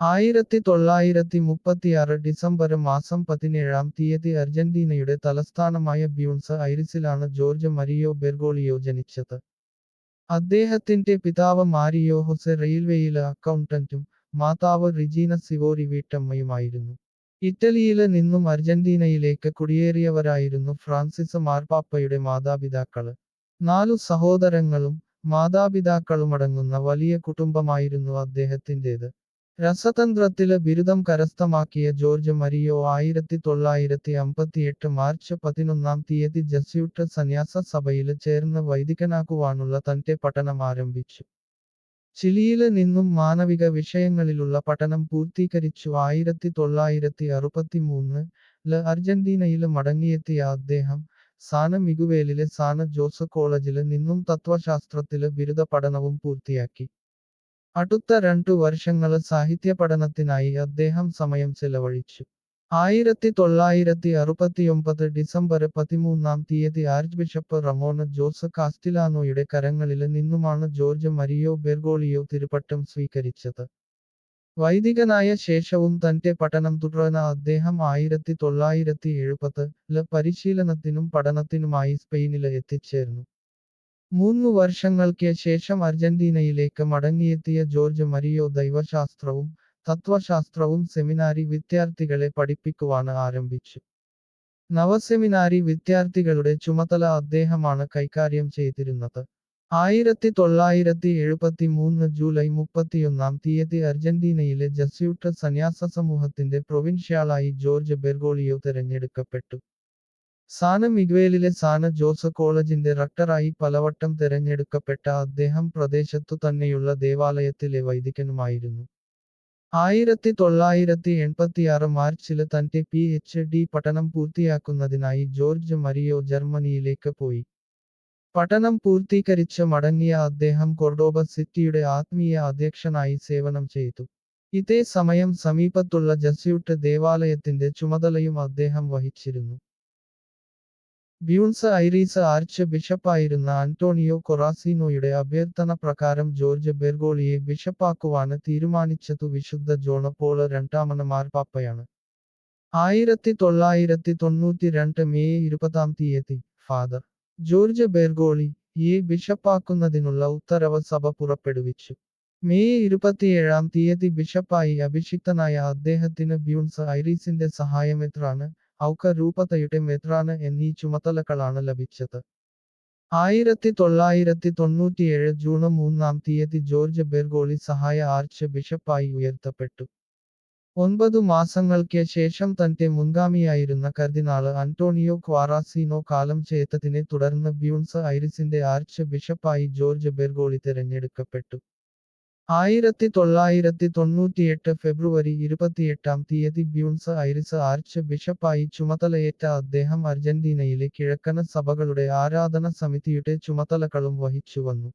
ആയിരത്തി തൊള്ളായിരത്തി മുപ്പത്തിയാറ് ഡിസംബർ മാസം പതിനേഴാം തീയതി അർജന്റീനയുടെ തലസ്ഥാനമായ ബ്യൂൺസ് ഐറിസിലാണ് ജോർജ് മരിയോ ബെർഗോളിയോ ജനിച്ചത്. അദ്ദേഹത്തിന്റെ പിതാവ് മാരിയോ ഹൊസെ റെയിൽവേയിലെ അക്കൗണ്ടന്റും മാതാവ് റിജീന സിവോറി വീട്ടമ്മയുമായിരുന്നു. ഇറ്റലിയിൽ നിന്നും അർജന്റീനയിലേക്ക് കുടിയേറിയവരായിരുന്നു ഫ്രാൻസിസ് മാർപ്പാപ്പയുടെ മാതാപിതാക്കൾ നാലു സഹോദരങ്ങളും മാതാപിതാക്കളുമടങ്ങുന്ന വലിയ കുടുംബമായിരുന്നു അദ്ദേഹത്തിന്റേത് രസതന്ത്രത്തിൽ ബിരുദം കരസ്ഥമാക്കിയ ജോർജ് മരിയോ ആയിരത്തി തൊള്ളായിരത്തി അമ്പത്തിയെട്ട് മാർച്ച് പതിനൊന്നാം തീയതി ജസ്യൂട്ട് സന്യാസ സഭയിൽ ചേർന്ന് വൈദികനാക്കുവാനുള്ള തന്റെ പഠനം ആരംഭിച്ചു. ചിലിയിൽ നിന്നും മാനവിക വിഷയങ്ങളിലുള്ള പഠനം പൂർത്തീകരിച്ചു. ആയിരത്തി തൊള്ളായിരത്തി അറുപത്തിമൂന്ന് ൽ അർജന്റീനയിൽ മടങ്ങിയെത്തിയ അദ്ദേഹം സാന മിഗുവേലിലെ സാന ജോസ് കോളേജിൽ നിന്നും തത്വശാസ്ത്രത്തിലെ ബിരുദ പഠനവും പൂർത്തിയാക്കി. അടുത്ത രണ്ടു വർഷങ്ങൾ സാഹിത്യ പഠനത്തിനായി അദ്ദേഹം സമയം ചെലവഴിച്ചു. ആയിരത്തി തൊള്ളായിരത്തി അറുപത്തിയൊമ്പത് ഡിസംബർ പതിമൂന്നാം തീയതി ആർച്ച് ബിഷപ്പ് റമോൺ ജോസ് കാസ്റ്റിലാനോയുടെ കരങ്ങളിൽ നിന്നുമാണ് ജോർജ് മരിയോ ബെർഗോളിയോ തിരുപ്പട്ടം സ്വീകരിച്ചത്. വൈദികനായ ശേഷവും തന്റെ പഠനം തുടർന്ന അദ്ദേഹം ആയിരത്തി തൊള്ളായിരത്തി എഴുപത് പരിശീലനത്തിനും പഠനത്തിനുമായി സ്പെയിനിൽ എത്തിച്ചേർന്നു. മൂന്നു വർഷങ്ങൾക്ക് ശേഷം അർജന്റീനയിലേക്ക് മടങ്ങിയെത്തിയ ജോർജ് മരിയോ ദൈവശാസ്ത്രവും തത്വശാസ്ത്രവും സെമിനാരി വിദ്യാർത്ഥികളെ പഠിപ്പിക്കുവാൻ ആരംഭിച്ചു. നവസെമിനാരി വിദ്യാർത്ഥികളുടെ ചുമതല അദ്ദേഹമാണ് കൈകാര്യം ചെയ്തിരുന്നത്. ആയിരത്തി തൊള്ളായിരത്തി എഴുപത്തി മൂന്ന് ജൂലൈ മുപ്പത്തിയൊന്നാം തീയതി അർജന്റീനയിലെ ജസ്യൂട്ട് സന്യാസ സമൂഹത്തിന്റെ പ്രൊവിൻഷ്യാളായി ജോർജ് ബെർഗോളിയോ തെരഞ്ഞെടുക്കപ്പെട്ടു. സാന മിഗ്വേലിലെ സാന ജോസ് കോളേജിന്റെ റക്ടറായി പലവട്ടം തെരഞ്ഞെടുക്കപ്പെട്ട അദ്ദേഹം പ്രദേശത്തു തന്നെയുള്ള ദേവാലയത്തിലെ വൈദികനുമായിരുന്നു. ആയിരത്തി തൊള്ളായിരത്തി എൺപത്തിയാറ് മാർച്ചിൽ തന്റെ പി എച്ച് ഡി പഠനം പൂർത്തിയാക്കുന്നതിനായി ജോർജ് മരിയോ ജർമ്മനിയിലേക്ക് പോയി. പഠനം പൂർത്തീകരിച്ച് മടങ്ങിയ അദ്ദേഹം കൊർഡോബ സിറ്റിയുടെ ആത്മീയ അധ്യക്ഷനായി സേവനം ചെയ്തു. ഇതേ സമയം സമീപത്തുള്ള ജസ്യൂട്ട് ദേവാലയത്തിന്റെ ചുമതലയും അദ്ദേഹം വഹിച്ചിരുന്നു. ബ്യൂൺസ് ഐറീസ് ആർച്ച് ബിഷപ്പായിരുന്ന അന്റോണിയോ കൊറാസിനോയുടെ അഭ്യർത്ഥന പ്രകാരം ജോർജ് ബെർഗോളിയെ ബിഷപ്പാക്കുവാന് തീരുമാനിച്ചതു വിശുദ്ധ ജോണ പോൾ രണ്ടാമന് മാർപ്പാപ്പയാണ് ആയിരത്തി തൊള്ളായിരത്തി തൊണ്ണൂറ്റി രണ്ട് മെയ് ഇരുപതാം തീയതി ഫാദർ ജോർജ് ബെർഗോളി ഈ ബിഷപ്പാക്കുന്നതിനുള്ള ഉത്തരവ് സഭ പുറപ്പെടുവിച്ചു. മെയ് ഇരുപത്തിയേഴാം തീയതി ബിഷപ്പായി അഭിഷിക്തനായ അദ്ദേഹത്തിന് ബ്യൂൺസ് ഐറീസിന്റെ സഹായമെത്രാണ് ഔക്ക രൂപതയുടെ മെത്രാന് എന്നീ ചുമതലകളാണ് ലഭിച്ചത്. ആയിരത്തി തൊള്ളായിരത്തി തൊണ്ണൂറ്റിയേഴ് ജൂൺ മൂന്നാം തീയതി ജോർജ് ബെർഗോളി സഹായ ആർച്ച് ബിഷപ്പായി ഉയർത്തപ്പെട്ടു. ഒൻപതു മാസങ്ങൾക്ക് ശേഷം തന്റെ മുൻഗാമിയായിരുന്ന കർദിനാൾ അന്റോണിയോ ക്വാറാസിനോ കാലം ചെയ്തതിനെ തുടർന്ന് ബ്യൂൺസ് ഐറിസിന്റെ ആർച്ച് ബിഷപ്പായി ജോർജ് ബെർഗോളി തിരഞ്ഞെടുക്കപ്പെട്ടു. ആയിരത്തി തൊള്ളായിരത്തി തൊണ്ണൂറ്റിയെട്ട് ഫെബ്രുവരി ഇരുപത്തിയെട്ടാം തീയതി ബ്യൂൺസ് ഐറിസ് ആർച്ച് ബിഷപ്പായി ചുമതലയേറ്റ അദ്ദേഹം അർജന്റീനയിലെ കിഴക്കന സഭകളുടെ ആരാധന സമിതിയുടെ ചുമതലകളും വഹിച്ചുവന്നു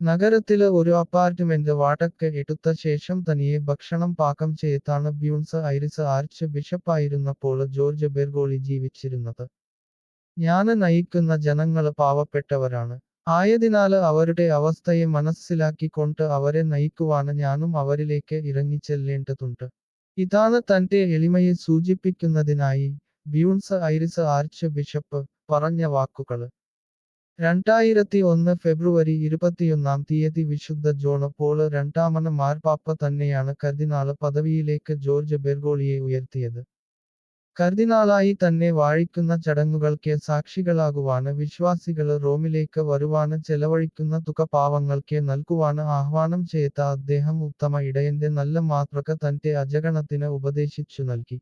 നഗരത്തിലെ ഒരു അപ്പാർട്ട്മെന്റ് വാടക എടുത്ത ശേഷം തനിയെ ഭക്ഷണം പാകം ചെയ്താണ് ബ്യൂൺസ് ഐറിസ് ആർച്ച് ബിഷപ്പായിരുന്നപ്പോൾ ജോർജ് ബെർഗോളി ജീവിച്ചിരുന്നത്. ഞാൻ നയിക്കുന്ന ജനങ്ങൾ പാവപ്പെട്ടവരാണ്. ആയതിനാല് അവരുടെ അവസ്ഥയെ മനസ്സിലാക്കിക്കൊണ്ട് അവരെ നയിക്കുവാന് ഞാനും അവരിലേക്ക് ഇറങ്ങിച്ചെല്ലേണ്ടതുണ്ട് ഇതാണ് തന്റെ എളിമയെ സൂചിപ്പിക്കുന്നതിനായി ബ്യൂൺസ് ഐറിസ് ആർച്ച് ബിഷപ്പ് പറഞ്ഞ വാക്കുകൾ. രണ്ടായിരത്തി ഒന്ന് ഫെബ്രുവരി ഇരുപത്തിയൊന്നാം തീയതി വിശുദ്ധ ജോൺ പോൾ രണ്ടാമന് മാർപാപ്പ തന്നെയാണ് കർദിനാൾ പദവിയിലേക്ക് ജോർജ് ബെർഗോളിയെ ഉയർത്തിയത്. കർദിനാളായി തന്നെ വാഴിക്കുന്ന ചടങ്ങുകൾക്ക് സാക്ഷികളാകുവാന് വിശ്വാസികൾ റോമിലേക്ക് വരുവാന് ചെലവഴിക്കുന്ന തുക പാവങ്ങൾക്ക് നൽകുവാന് ആഹ്വാനം ചെയ്ത അദ്ദേഹം ഉത്തമ ഇടയന്റെ നല്ല മാതൃക തന്റെ അജഗണത്തിന് ഉപദേശിച്ചു നൽകി.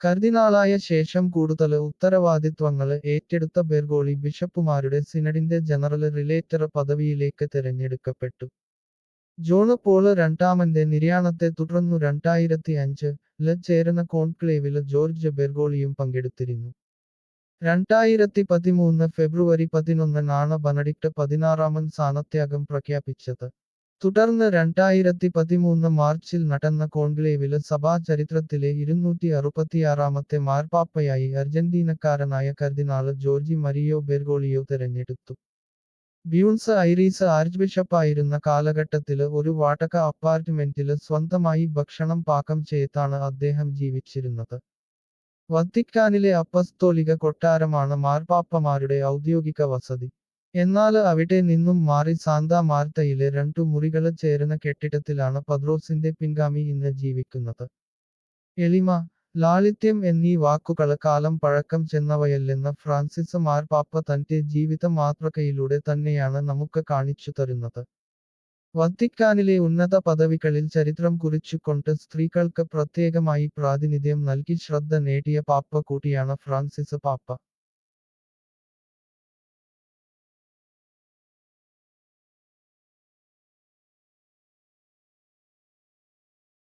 കർദിനാളായ ശേഷം കൂടുതൽ ഉത്തരവാദിത്വങ്ങൾ ഏറ്റെടുത്ത ബെർഗോളി ബിഷപ്പുമാരുടെ സിനഡിന്റെ ജനറൽ റിലേറ്റർ പദവിയിലേക്ക് തിരഞ്ഞെടുക്കപ്പെട്ടു. ജോണ് പോൾ രണ്ടാമന്റെ നിര്യാണത്തെ തുടർന്നു രണ്ടായിരത്തി അഞ്ച് ചേരുന്ന കോൺക്ലേവിൽ ജോർജ് ബെർഗോളിയും പങ്കെടുത്തിരുന്നു. രണ്ടായിരത്തി പതിമൂന്ന് ഫെബ്രുവരി പതിനൊന്നിനാണ് ബനഡിക്ട് പതിനാറാമൻ സ്ഥാനത്യാഗം പ്രഖ്യാപിച്ചത്. തുടർന്ന് രണ്ടായിരത്തി പതിമൂന്ന് മാർച്ചിൽ നടന്ന കോൺക്ലേവിൽ സഭാ ചരിത്രത്തിലെ ഇരുന്നൂറ്റി അറുപത്തിയാറാമത്തെ മാർപ്പാപ്പയായി അർജന്റീനക്കാരനായ കർദിനാൾ ജോർജി മരിയോ ബെർഗോളിയോ തെരഞ്ഞെടുത്തു. ബ്യൂൺസ് ഐറീസ് ആർച്ച് ബിഷപ്പായിരുന്ന കാലഘട്ടത്തിൽ ഒരു വാടക അപ്പാർട്ട്മെന്റിൽ സ്വന്തമായി ഭക്ഷണം പാകം ചെയ്താണ് അദ്ദേഹം ജീവിച്ചിരുന്നത്. വത്തിക്കാനിലെ അപ്പസ്തോലിക കൊട്ടാരമാണ് മാർപ്പാപ്പമാരുടെ ഔദ്യോഗിക വസതി. എന്നാൽ അവിടെ നിന്നും മാറി സാന്താ മാർത്തയിലെ രണ്ടു മുറികൾ ചേരുന്ന കെട്ടിടത്തിലാണ് പദ്രോസിന്റെ പിൻഗാമി ഇന്ന് ജീവിക്കുന്നത്. എളിമ ലാളിത്യം എന്നീ വാക്കുകൾ കാലം പഴക്കം ചെന്നവയല്ലെന്ന ഫ്രാൻസിസ് മാർപ്പാപ്പ തന്റെ ജീവിത മാതൃകയിലൂടെ തന്നെയാണ് നമുക്ക് കാണിച്ചു തരുന്നത്. വത്തിക്കാനിലെ ഉന്നത പദവികളിൽ ചരിത്രം കുറിച്ചുകൊണ്ട് സ്ത്രീകൾക്ക് പ്രത്യേകമായി പ്രാതിനിധ്യം നൽകി ശ്രദ്ധ നേടിയ പാപ്പ കൂടിയാണ് ഫ്രാൻസിസ് പാപ്പ.